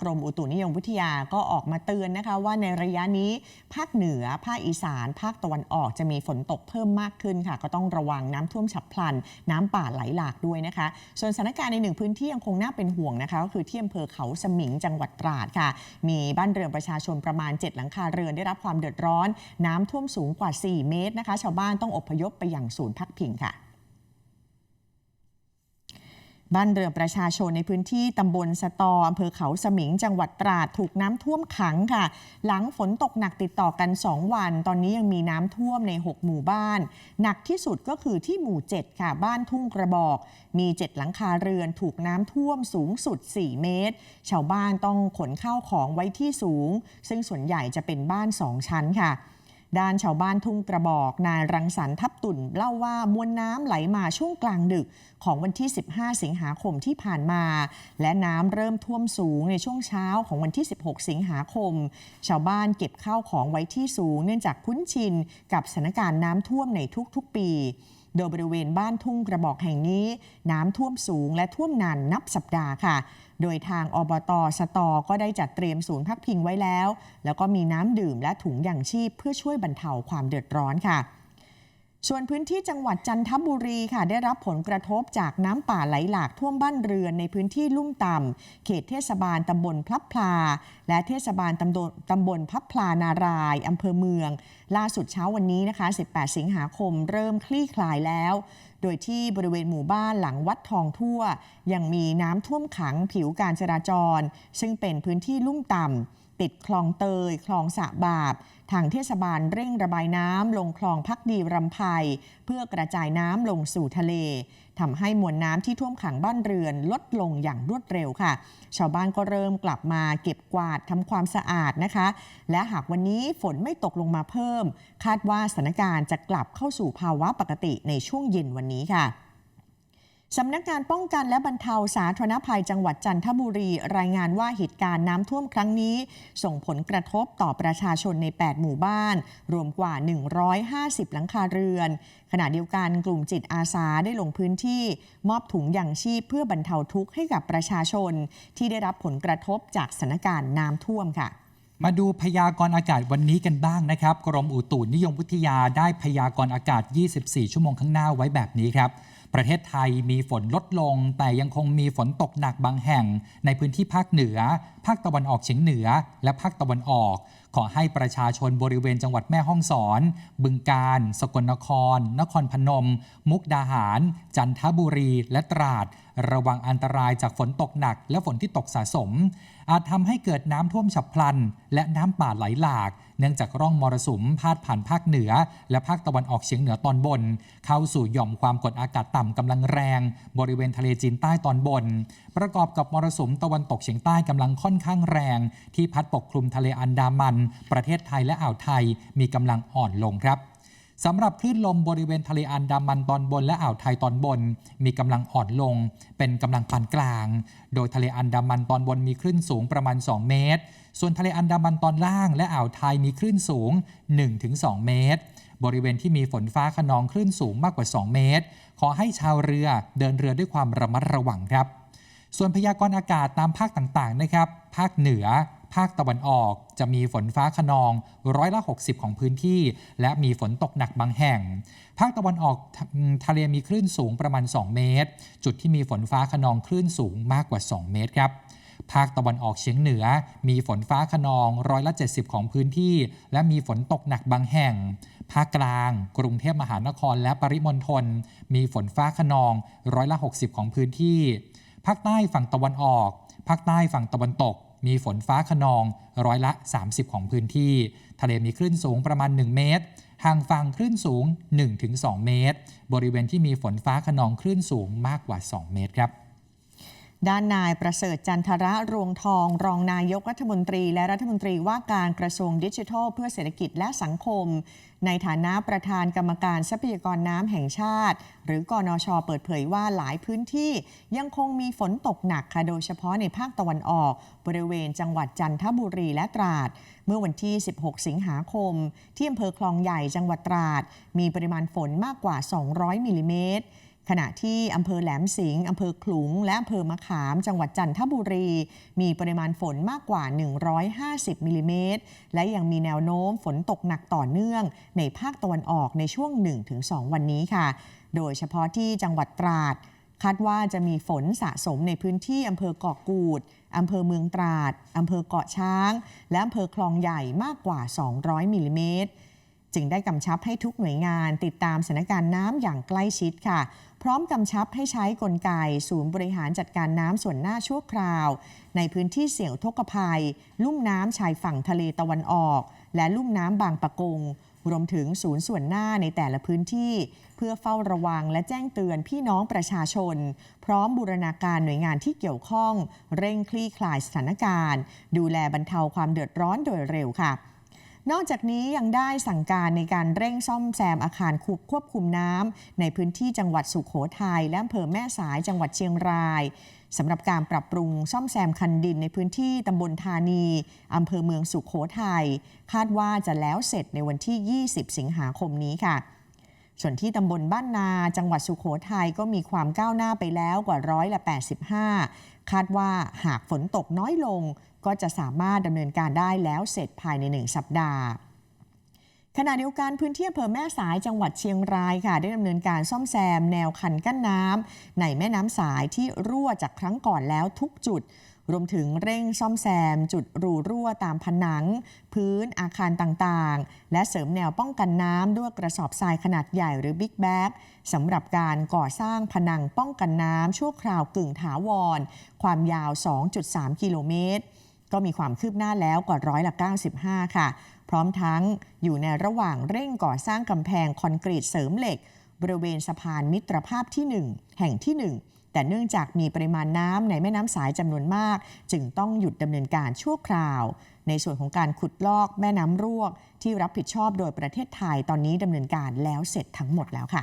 กรมอุตุนิยมวิทยาก็ออกมาเตือนนะคะ ว่าในระยะนี้ภาคเหนือ ภาคอีสาน ภาคตะวันออกจะมีฝนตกเพิ่มมากขึ้นค่ะ ก็ต้องระวังน้ำท่วมฉับพลัน น้ำป่าไหลหลากด้วยนะคะ ส่วนสถานการณ์ในหนึ่งพื้นที่ยังคงน่าเป็นห่วงนะคะก็คือที่อำเภอเขาสมิงจังหวัดตราดค่ะ มีบ้านเรือนประชาชนประมาณ 7 หลังคาเรือนได้รับความเดือดร้อน น้ำท่วมสูงกว่า 4 เมตรนะคะ ชาวบ้านต้องอพยพไปอย่างศูนย์พักพิงค่ะ บ้านเรือประชาชนในพื้นที่ตำบลสตออำเภอเขาสมิง จังหวัดตราดถูกน้ำท่วมขังค่ะ หลังฝนตกหนักติดต่อกัน 2 วัน ตอนนี้ยังมีน้ำท่วมใน 6 หมู่บ้าน หนักที่สุดก็คือที่หมู่ 7 ค่ะ บ้านทุ่งกระบอก มี 7 หลังคาเรือนถูกน้ำท่วมสูงสุด 4 เมตร ชาวบ้านต้องขนข้าวของไว้ที่สูง ซึ่งส่วนใหญ่จะเป็นบ้าน 2 ชั้นค่ะ ด้านชาวบ้านทุ่งกระบอกนายรังสรรค์ทับตุ่นเล่าว่ามวลน้ำไหลมาช่วงกลางดึกของวันที่ 15 สิงหาคมที่ผ่านมา และน้ำเริ่มท่วมสูงในช่วงเช้าของวันที่ 16 สิงหาคม ชาวบ้านเก็บข้าวของไว้ที่สูง เนื่องจากคุ้นชินกับสถานการณ์น้ำท่วมในทุกๆปี โดยบริเวณบ้านทุ่งกระบอกแห่งนี้ น้ำท่วมสูงและท่วมนานนับสัปดาห์ค่ะ โดยทางอบตสตอก็ได้จัดเตรียมศูนย์พักพิงไว้แล้ว แล้วก็มีน้ำดื่มและถุงยางชีพเพื่อช่วยบรรเทาความเดือดร้อนค่ะ ส่วนพื้นที่จังหวัดจันทบุรีค่ะได้รับผลกระทบจากน้ำป่าไหลหลากท่วมบ้านเรือนในพื้นที่ลุ่มต่ำเขตเทศบาลตำบลพลับพลา และเทศบาลตำบลตำบลพลับพลานารายอำเภอเมือง ล่าสุดเช้าวันนี้นะคะ 18 สิงหาคมเริ่มคลี่คลายแล้ว โดยที่บริเวณหมู่บ้านหลังวัดทองทั่ว ยังมีน้ำท่วมขังผิวการจราจร ซึ่งเป็นพื้นที่ลุ่มต่ำ ติดคลองเตย คลองสะบาบ ทางเทศบาลเร่งระบายน้ำลงคลองพักดีรำไพเพื่อกระจายน้ำลงสู่ทะเลทำให้มวลน้ำที่ท่วมขังบ้านเรือนลดลงอย่างรวดเร็วค่ะ ชาวบ้านก็เริ่มกลับมาเก็บกวาดทำความสะอาดนะคะ และหากวันนี้ฝนไม่ตกลงมาเพิ่ม คาดว่าสถานการณ์จะกลับเข้าสู่ภาวะปกติในช่วงเย็นวันนี้ค่ะ สำนักงานป้องกันและบรรเทาสาธารณภัยจังหวัดจันทบุรี รายงานว่าเหตุการณ์น้ำท่วมครั้งนี้ ส่งผลกระทบต่อประชาชนใน 8 หมู่บ้าน รวมกว่า 150 หลังคาเรือน ขณะเดียวกันกลุ่มจิตอาสาได้ลงพื้นที่ มอบถุงยางชีพเพื่อบรรเทาทุกข์ให้กับประชาชน ที่ได้รับผลกระทบจากสถานการณ์น้ำท่วมค่ะมาดูพยากรณ์อากาศวันนี้กันบ้างนะครับ กรมอุตุนิยมวิทยาได้พยากรณ์อากาศ 24 ชั่วโมงข้างหน้าไว้แบบนี้ครับ ประเทศไทยมีฝนลดลง แต่ยังคงมีฝนตกหนักบางแห่งในพื้นที่ภาคเหนือภาคตะวันออกเฉียงเหนือ และภาคตะวันออก ขอให้ประชาชนบริเวณจังหวัดแม่ฮ่องสอน บึงกาฬสกลนคร นครพนม มุกดาหาร จันทบุรี และตราด ระวังอันตรายจากฝนตกหนัก และฝนที่ตกสะสม อาจทำให้เกิดน้ำท่วมฉับพลัน และน้ำป่าไหลหลาก เนื่องจากร่องมรสุมพาดผ่านภาคเหนือ และภาคตะวันออกเฉียงเหนือตอนบน เข้าสู่หย่อมความกดอากาศต่ำกำลังแรง บริเวณทะเลจีนใต้ตอนบน ประกอบกับมรสุมตะวันตกเฉียงใต้กำลังค่อนอนข้างแรง ที่พัดปกคลุมทะเลอันดามัน ประเทศไทยและอ่าวไทยมีกำลังอ่อนลงครับสำหรับคลื่นลมบริเวณทะเลอันดามันตอนบนและอ่าวไทยตอนบน มีกำลังอ่อนลง เป็นกำลังปานกลาง โดยทะเลอันดามันตอนบนมีคลื่นสูงประมาณ 2 เมตร ส่วนทะเลอันดามันตอนล่างและอ่าวไทยมีคลื่นสูง 1-2 เมตร บริเวณที่มีฝนฟ้าขนองคลื่นสูงมากกว่า 2 เมตร ขอให้ชาวเรือเดินเรือด้วยความระมัดระวังครับ ส่วนพยากรณ์อากาศตามภาคต่างๆนะครับ ภาคเหนือ ภาคตะวันออก จะมีฝนฟ้าขนองร้อยละ 60 ของพื้นที่ และมีฝนตกหนักบางแห่ง ภาคตะวันออกทะเลมีคลื่นสูงประมาณ 2 เมตร จุดที่มีฝนฟ้าขนองคลื่นสูงมากกว่า 2 เมตรครับภาคตะวันออกเฉียงเหนือ มีฝนฟ้าขนองร้อยละ 70 ของพื้นที่ และมีฝนตกหนักบางแห่ง ภาคกลาง กรุงเทพมหานครและปริมณฑลมีฝนฟ้าขนองร้อยละ 60 ของพื้นที่ ภาคใต้ฝั่งตะวันออก ภาคใต้ฝั่งตะวันตก มีฝนฟ้าขนองร้อยละ 30 ของพื้นที่ ทะเลมีคลื่นสูงประมาณ 1 เมตรห่างฝั่งคลื่นสูง 1-2 เมตร บริเวณที่มีฝนฟ้าขนองคลื่นสูงมากกว่า 2 เมตรครับ ด้านนายประเสริฐจันทระรวงทอง รองนายกรัฐมนตรี และรัฐมนตรีว่าการกระทรวงดิจิทัล เพื่อเศรษฐกิจและสังคม ในฐานะประธานกรรมการทรัพยากรน้ำแห่งชาติ หรือกอนชเปิดเผยว่าหลายพื้นที่ยังคงมีฝนตกหนักค่ะโดยเฉพาะในภาคตะวันออก บริเวณจังหวัดจันทบุรีและตราด เมื่อวันที่ 16 สิงหาคม ที่อำเภอคลองใหญ่จังหวัดตราด มีปริมาณฝนมากกว่า 200มิลลิเมตร ขณะที่อำเภอแหลมสิงห์อำเภอขลุง และอำเภอมะขาม จังหวัดจันทบุรี มีปริมาณฝนมากกว่า 150 มิลลิเมตร และยังมีแนวโน้มฝนตกหนักต่อเนื่อง ในภาคตะวันออกในช่วง 1-2 วันนี้ค่ะ โดยเฉพาะที่จังหวัดตราด คาดว่าจะมีฝนสะสมในพื้นที่อำเภอเกาะกูดอำเภอเมืองตราดอำเภอเกาะช้าง และอำเภอคลองใหญ่มากกว่า 200 มิลลิเมตร จึงได้กำชับให้ทุกหน่วยงานติดตามสถานการณ์น้ำอย่างใกล้ชิดค่ะ พร้อมกำชับให้ใช้กลไกศูนย์บริหารจัดการน้ำส่วนหน้าชั่วคราว ในพื้นที่เสี่ยงทกภัย ลุ่มน้ำชายฝั่งทะเลตะวันออก และลุ่มน้ำบางปะกง รวมถึงศูนย์ส่วนหน้าในแต่ละพื้นที่ เพื่อเฝ้าระวังและแจ้งเตือนพี่น้องประชาชน พร้อมบูรณาการหน่วยงานที่เกี่ยวข้อง เร่งคลี่คลายสถานการณ์ ดูแลบรรเทาความเดือดร้อนโดยเร็วค่ะ นอกจากนี้ยังได้สั่งการในการเร่งซ่อมแซมอาคารคุควบคุมน้ำในพื้นที่จังหวัดสุขโขทัยและอำเภอแม่สายจังหวัดเชียงรายสำหรับการปรับปรุงซ่อมแซมคันดินในพื้นที่ตำบลธานีอำเภอเมืองสุขโขทัยคาดว่าจะแล้วเสร็จในวันที่ 20 สิงหาคมนี้ค่ะ ส่วนที่ตำบลบ้านนา จังหวัดสุขโขทัยก็มีความก้าวหน้าไปแล้วกว่าร้อยละ 85 คาดว่าหากฝนตกน้อยลง ก็จะสามารถดำเนินการได้แล้วเสร็จภายในหนึ่งสัปดาห์ขณะเดียวกันพื้นที่อำเภอแม่สายจังหวัดเชียงรายค่ะ ได้ดำเนินการซ่อมแซม แนวคันกั้นน้ำในแม่น้ำสายที่รั่วจากครั้งก่อนแล้วทุกจุด รวมถึงเร่งซ่อมแซม จุดรูรั่วตามผนัง พื้นอาคารต่างๆ และเสริมแนวป้องกันน้ำด้วยกระสอบทรายขนาดใหญ่หรือบิ๊กแบ็กสำหรับการก่อสร้างผนังป้องกันน้ำชั่วคราวกึ่งถาวร ความยาว 2.3 กิโลเมตร ก็มีความคืบหน้าแล้วกว่าร้อยละ 95 ค่ะ พร้อมทั้งอยู่ในระหว่างเร่งก่อสร้างกำแพงคอนกรีตเสริมเหล็ก บริเวณสะพานมิตรภาพที่ 1 แห่งที่ 1แต่เนื่องจากมีปริมาณน้ำในแม่น้ำสายจำนวนมาก จึงต้องหยุดดำเนินการชั่วคราว ในส่วนของการขุดลอกแม่น้ำรวก ที่รับผิดชอบโดยประเทศไทยตอนนี้ดำเนินการแล้วเสร็จทั้งหมดแล้วค่ะ